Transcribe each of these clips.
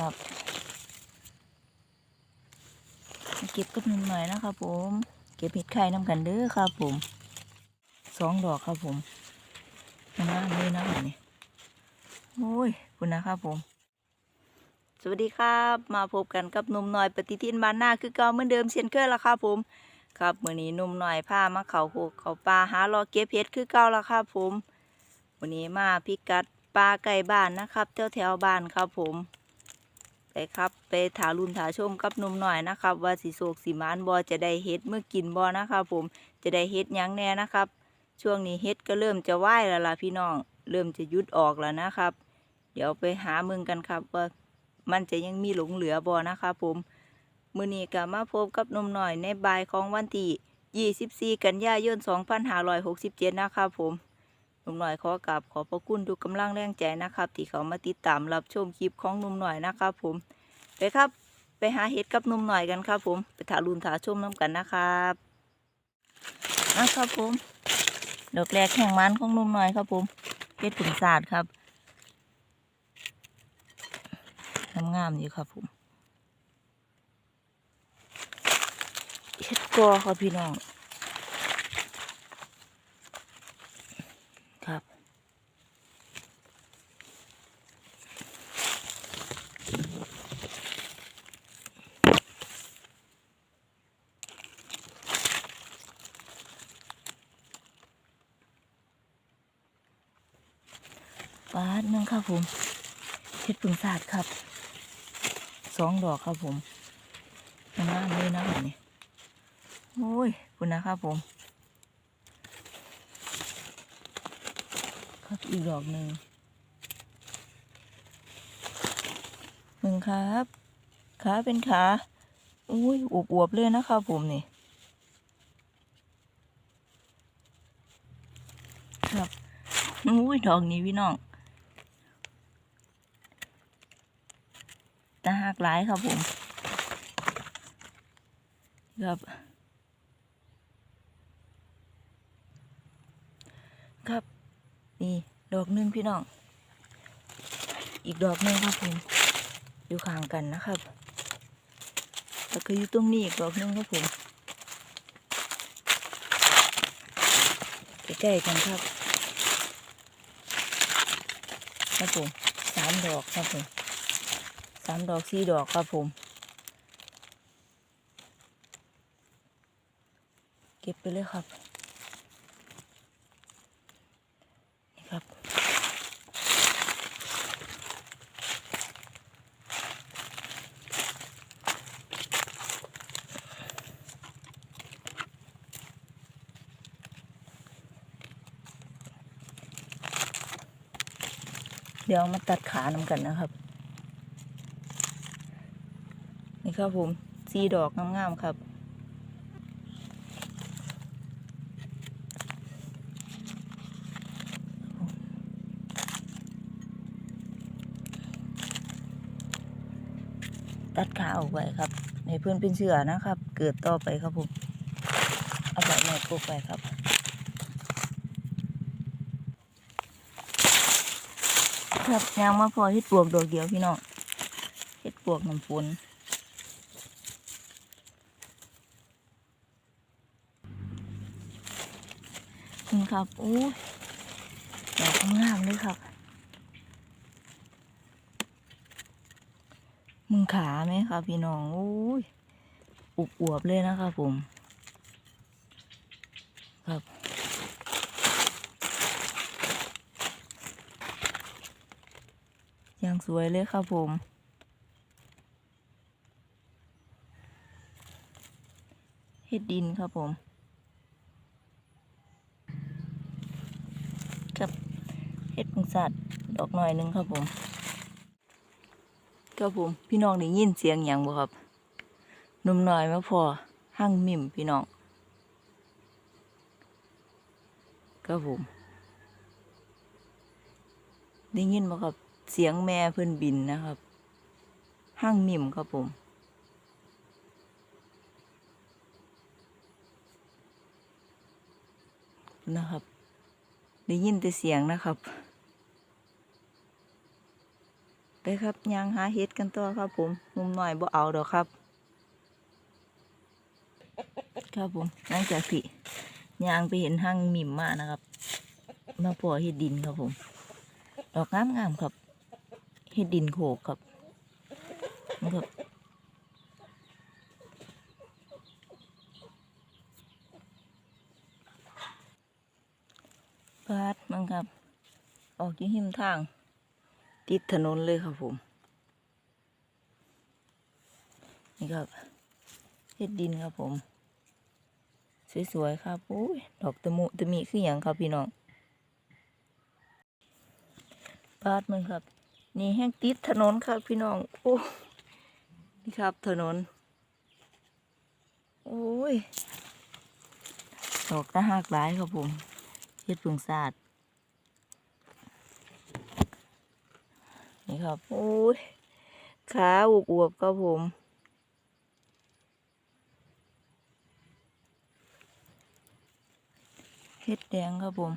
ครับ เก็บกับหนึ่งหน่อยนะครับผม เก็บเห็ดไข่น้ำกันเด้อครับผมสองดอกครับผมงามเลยนะครับนี่โอ้ยคุณนะครับผม สวัสดีครับมาพบกันกับหนุ่มหน่อยปฏิทินบ้านหน้าคือเก่าเหมือนเดิมเช่นเคยละครับผม ครับมื้อนี้หนุ่มหน่อยพามาเขาโคกเขาปลาหารอเก็บเห็ดคือเก่าละครับผมวันนี้มาพิกัดปลาไก่บ้านนะครับแถวแถวบ้านครับผม ไปครับไปถารุนถาชมกับนุ่มหน่อยนะครับ ว่าสีโศกสีมานบอจะได้เห็ดเมื่อกินบอนะครับผมจะได้เห็ดยังแน่นะครับ ช่วงนี้เห็ดก็เริ่มจะไหวแล้วล่ะพี่น้องเริ่มจะยุดออกแล้วนะครับ เดี๋ยวไปหามึงกันครับว่ามันจะยังมีหลงเหลือบอนะครับผมมือนี้ก็มาพบกับนมหน่อยในบ่ายของวันที่24 กันยายน 2567 นะครับผม นุ่มหน่อยขอกราบขอพระคุณทุกกำลังแรงใจนะครับ ที่เขามาติดตามรับชมคลิปของหนุ่มหน่อยนะครับผมไปครับไปหาเห็ดกับหนุ่มหน่อยกันครับ ผมไปถารุนถาชมน้ำกันนะครับนะครับผมดอกแรกแห่งมันของหนุ่มหน่อยครับ ผมเห็ดผึ่งศาสตร์ครับงามๆอยู่ครับผมเฮ็ดกอครับพี่น้อง ครับ ปาดหนึงครับผมเฮ็ดปึงศาสตร์ครับสองดอกครับผมงามเลยนะแบบนี้โอ้ยคุณนะครับผมครับอีกดอกหนึ่งหนึ่งครับขาเป็นขาอุ้ยอวบอวบๆเลยนะครับผมนี่ครับอุ้ยดอกนี้พี่น้องตากหลายครับผมครับครับนี่ดอกนึ่งพี่น้อง อีกดอกนึ่งครับผมอยู่ข้างกันนะครับแล้วก็อยู่ตรงนี้อีกดอกนึ่งครับผมใกล้ๆกันครับครับผมสามดอกครับผมามดอกสี่ดอกครับผม เก็บไปเลยครับ นี่ครับ เดี๋ยวมาตัดขานำกันนะครับ นี่ ครับผมสีดอกงามๆครับตัดขาออกไปครับในเพื่อนเป็นเสือนะครับ เกิดต่อไปครับผมเอาแบบในปลูกไปครับครับยางมาพอเฮ็ดปวกดอกเดียวพี่น้องเฮ็ดปวกน้ำฝน ครับโอ้ยดอกงามเลยครับ มึงขาไหมครับพี่น้องโอ้ยอุบอวบเลยนะครับผม ครับอย่างสวยเลยครับผมเฮ็ดดินครับผม กับเฮ็ ดพึงสัตว์ดอกหน่อยหนึงครับผมครับผมพี่น้องได้ยินเสียงอย่างบ่ครับนุ่มหน้อยมาพอหั่งมิ่มพี่น้องครับผมได้ยินบ่ครับเสียงแม่เพิ่นบินนะครับหั่งมิมครับผม นะครับ ได้ยินแต่เสียงนะครับ ไปครับยางหาเห็ดกันต่อครับ ผมมุมหน่อยบ่เอาดอกครับ ครับผมหลังจากที่ยางไปเห็นห้างมิมมานะครับมาปล่อยเห็ดดินครับผม ดอกงามงามๆครับเห็ดดินโขกครับนะครับพาดมั้งครับ ออกที่หิมทาง ติดถนนเลยครับผม นี่ครับเห็ดดินครับผม สวยๆครับโอ้ยดอกตะมุตะมีคืออย่างครับพี่น้องปาดมันครับ นี่แห้งติดถนนครับพี่น้อง โอ้นี่ครับถนน โอ้ยดอกตะหักหลายครับผมเฮ็ดเพึงศาสตร์ ครับโอ้ยขาอวบๆครับผมเฮ็ดแดงครับผม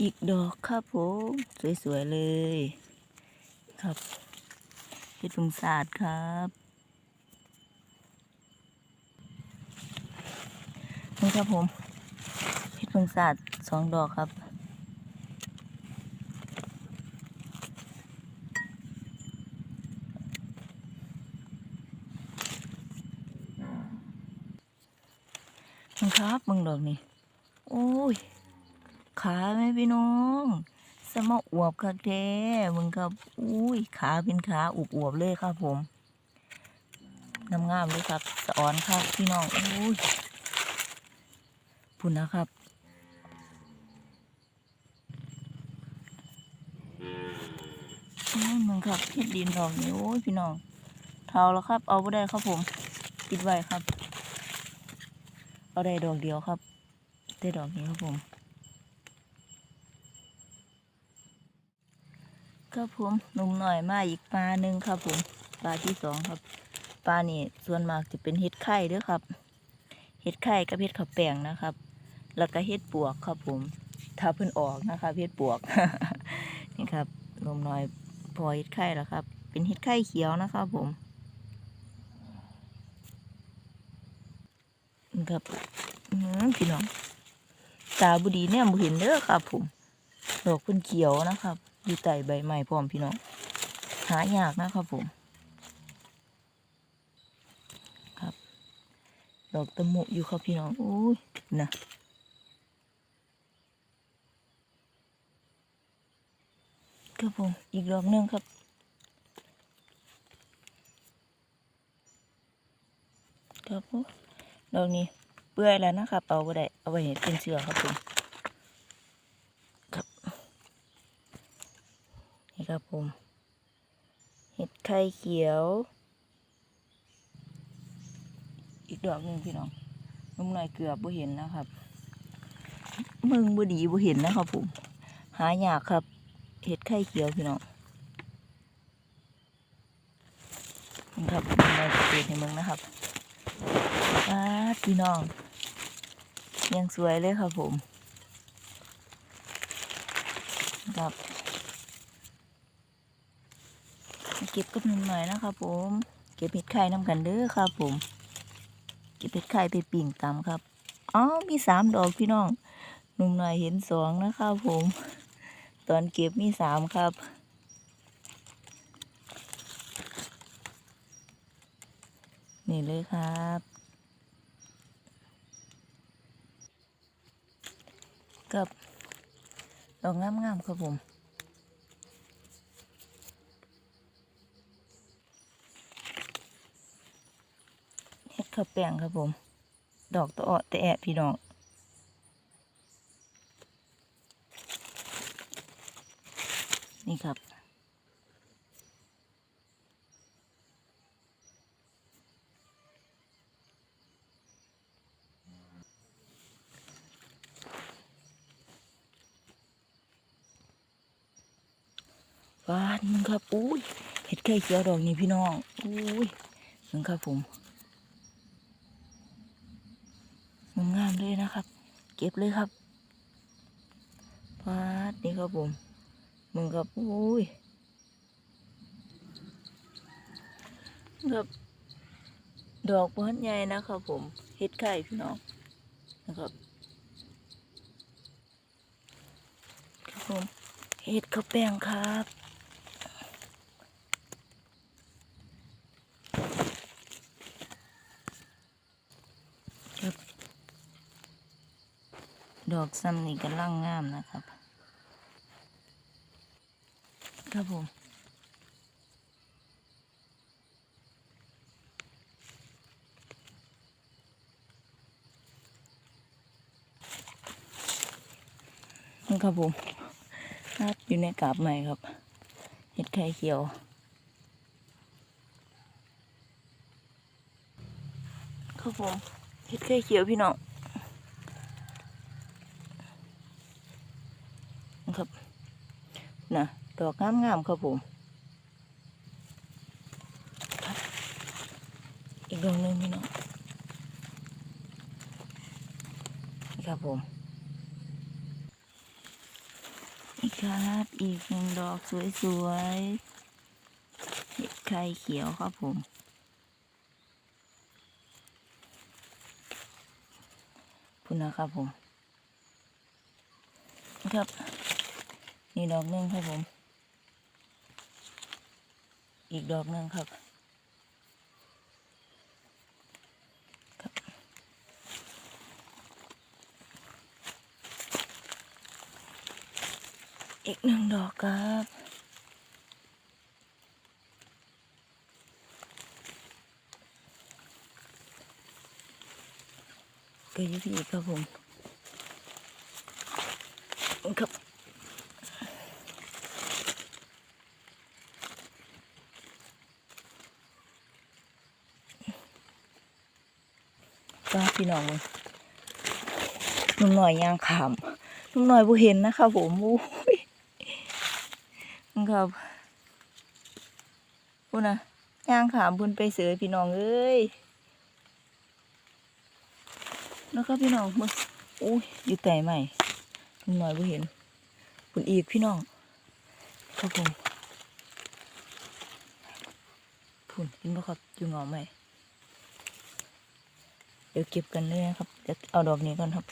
อีกดอกครับผมสวย ๆ เลย ครับเฮ็ดพึงศาสตร์ครับนี่ครับผมเฮ็ดพึงศาสตร์ สองดอกครับ มึงครับมึงดอกนี่โอ้ย ขาแม่พี่น้อง สมออวบคักแท้มึงครับอุ้ย ขาเป็นขาอวบอวบๆเลยครับผมงามงามๆเลยครับสะออนครับพี่น้องอุ้ยพุ่นนะครับอืมมึง ครับเฮ็ดดินดอกนี่โอ้ยพี่น้องเท่าแล้วครับ เอาไม่ได้ครับผมปิดไว้ครับ เอาได้ดอกเดียวครับได้ดอกนี้ครับผม ครับผมหนุ่มหน่อยมาอีกปลาหนึ่งครับผมปลาที่สองครับปลานี่ส่วนมากจะเป็นเห็ดไข่เด้วยครับเห็ดไข่กับเห็ดขับแปงนะครับ แล้วก็เห็ดปวกครับผมถ้าเพิ่นออกนะครับเห็ดปวกนี่ครับหนุ่มหน่อย พอเห็ดไข่แล้วครับ เป็นเห็ดไข่เขียวนะครับผมครับพี่น้องตาบุดีเนี่ยบ่เห็นเด้อครับ ผมดอกเพิ่นเขียวนะครับ อยู่ใต้ใบไม้พร้อมพี่น้องหายากนะครับผม ครับ ดอกตะมุอยู่ครับพี่น้องโอ้ยนะ ครับผม อีกดอกหนึงครับ ครับผมดอกนี้เปื่อยแล้วนะครับเอาไว้ได้เอาไว้ให้เป็นเชือกครับผมครับนี่ครับผมเห็ดไข่เขียว อีกดอกหนึ่งพี่น้องนุ่มหน่อยเกือบบ่เห็นนะครับมึงบ่ดีบ่เห็นนะครับผม หายากครับ เห็ดไข่เขียวพี่น้องนี่ครับนุ่มหน่อยจะเปิดให้มึงนะครับป้าพี่น้อง ยังสวยเลยครับผมครับเก็บกับหนุ่มหน่อยนะครับผม เก็บเห็ดไข่น้ำกันเด้อครับผม เก็บเห็ดไข่ไปปิ่งตำครับ อ๋อ มีสามดอกพี่น้อง หนุ่มหน่อยเห็นสองนะครับผม ตอนเก็บมีสามครับ นี่เลยครับ กับดอกงามๆครับผมเฮ็ดข้าวแป้งครับผม ดอกตะเออตะแอะพี่น้อง นี่ครับหวานมึงครับ อุ้ย เห็ดไข่เขียวดอกนี้พี่น้อง อุ้ยมึงครับผมงามเลยนะครับ เก็บเลยครับปฟาดนี่ครับผม มึงครับอุ้ยครับดอกบอนใหญ่นะครับผมเฮ็ดไข่พี่น้องนะครับครับผมเฮ็ดข้าวแป้งครับครับดอกซ้ำนี่กำลังงามนะครับ ครับผมนี่ครับผมนัดอยู่ในกาบใหม่ครับ เห็ดไข่เขียว ครับผม เห็ดไข่เขียวพี่น้องนะครับนะด อกงามงามๆครับผม อีกดอกหนึ่งพี่น้องนี่ครับผมนี่ครับ อีกหนึ่งดอกสวยๆเห็ดไข่เขียวครับผมพุ่นนะครับผม ครับ นี่ดอกหนึ่งครับผม อีกดอกหนึ่งครับอีกหนึ่งดอกครับก็อยี่พี่ครับผม ครับ ก็พี่น้องเลยลุงหน่อยยางขามลุงหน่อยบ่เห็นนะครับผมโอ้ยครับพูนะยางขามพุ่นไปเสือพี่น้องเอ้ยแล้วก็พี่น้องมึงโอ้ยอยู่แต่ใหม่ลุงหน่อยบ่เห็นคุณอีกพี่น้องครับผมพุ่นเห็นบ่ครับอยู่เหงาไหม เดี๋ยวเก็บกันเลยนะครับเดี๋ยวเอาดอกนี้ก่อนครับ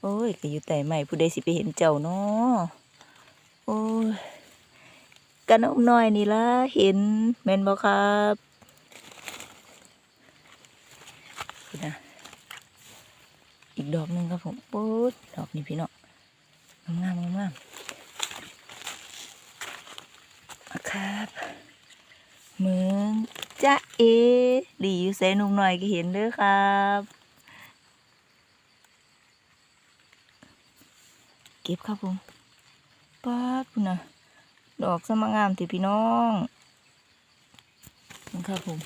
โอ้ยก็อยู่แต่ใหม่ผู้ใดสิไปเห็นเจ้าเนาะโอ้ยกันอมน้อยนี่ละเห็นแมนบ่ครับนะอีกดอกหนึ่งครับผมปุ๊ดดอกนี้พี่เน้องามงามงามครับเมือง จ้าเอหลีอยู่เซนุ่มหน่อยก็เห็นเด้อครับ เก็บครับผมป๊าดพุ่นะดอกสมังงามติพี่น้องนี่ครับผม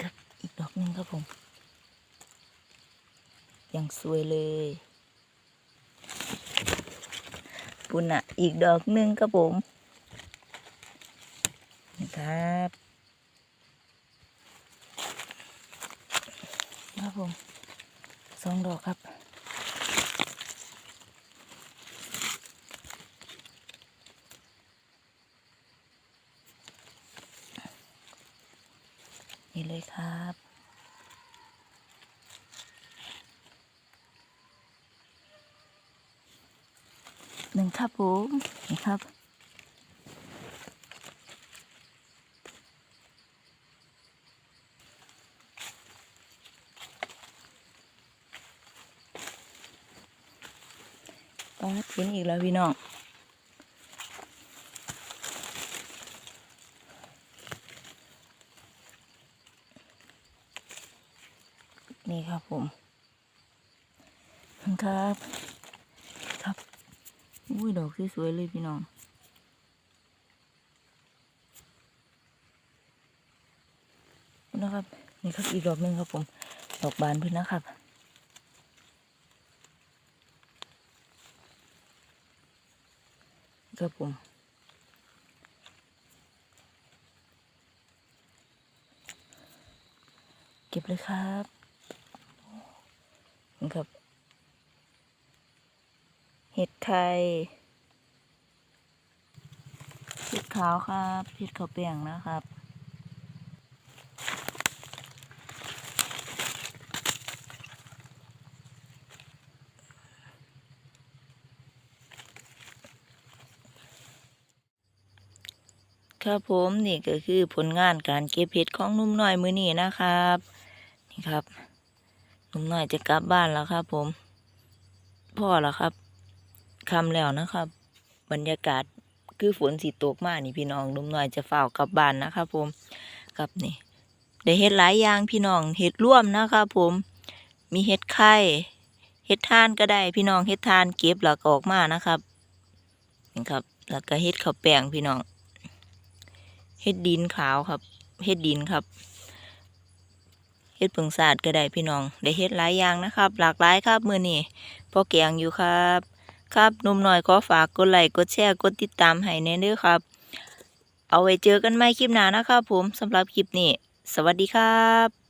ครับอีกดอกหนึ่งครับผมยังสวยเลยปุ่นอะ อีกดอกหนึ่งครับผม นะครับครับผมสองดอกครับนี่เลยครับหนึ่งครับผมนี่ครับ ปาเห็นอีกแล้วพี่น้องนี่ครับผมครับ ครับอุ้ยดอกสวยๆเลยพี่น้องนะครับ นี่ครับอีกดอกหนึ่งครับผม ดอกบานเพื่อนนะครับ ครับผมเก็บเลยครับนะครับ เห็ดไทยเห็ดขาวครับเห็ดขาวเปียงนะครับ ครับผมนี่ก็คือผลงานการเก็บเห็ดของนุ่มน้อยมือนี้นะครับนี่ครับนุ่มน้อยจะกลับบ้านแล้วครับ ผม พ่อแล้วครับคำแล้วนะครับ บรรยากาศคือฝนสีตกมากนี่พี่น้องนุ่มน้อยจะเฝ้ากลับบ้านนะครับผมครับนี่ได้เห็ดหลายอย่างพี่น้องเห็ดร่วมนะครับผม มีเห็ดไข่เห็ดทานก็ได้พี่น้องเห็ดทานเก็บแล้วก็ออกมานะครับนี่ครับ แล้วก็เห็ดข้าวแป้งพี่น้อง เฮ็ดดินขาวครับ เฮ็ดดินครับ เฮ็ดผงศาสตร์ก็ได้พี่น้อง ได้เฮ็ดหลายอย่างนะครับ หลากหลายครับมือนี่พอแกงอยู่ครับ ครับนุ่มหน่อยขอฝากกดไลค์กดแชร์กดติดตามให้แน่เด้อครับ เอาไว้เจอกันใหม่คลิปหน้านะครับผมสำหรับคลิปนี้ สวัสดีครับ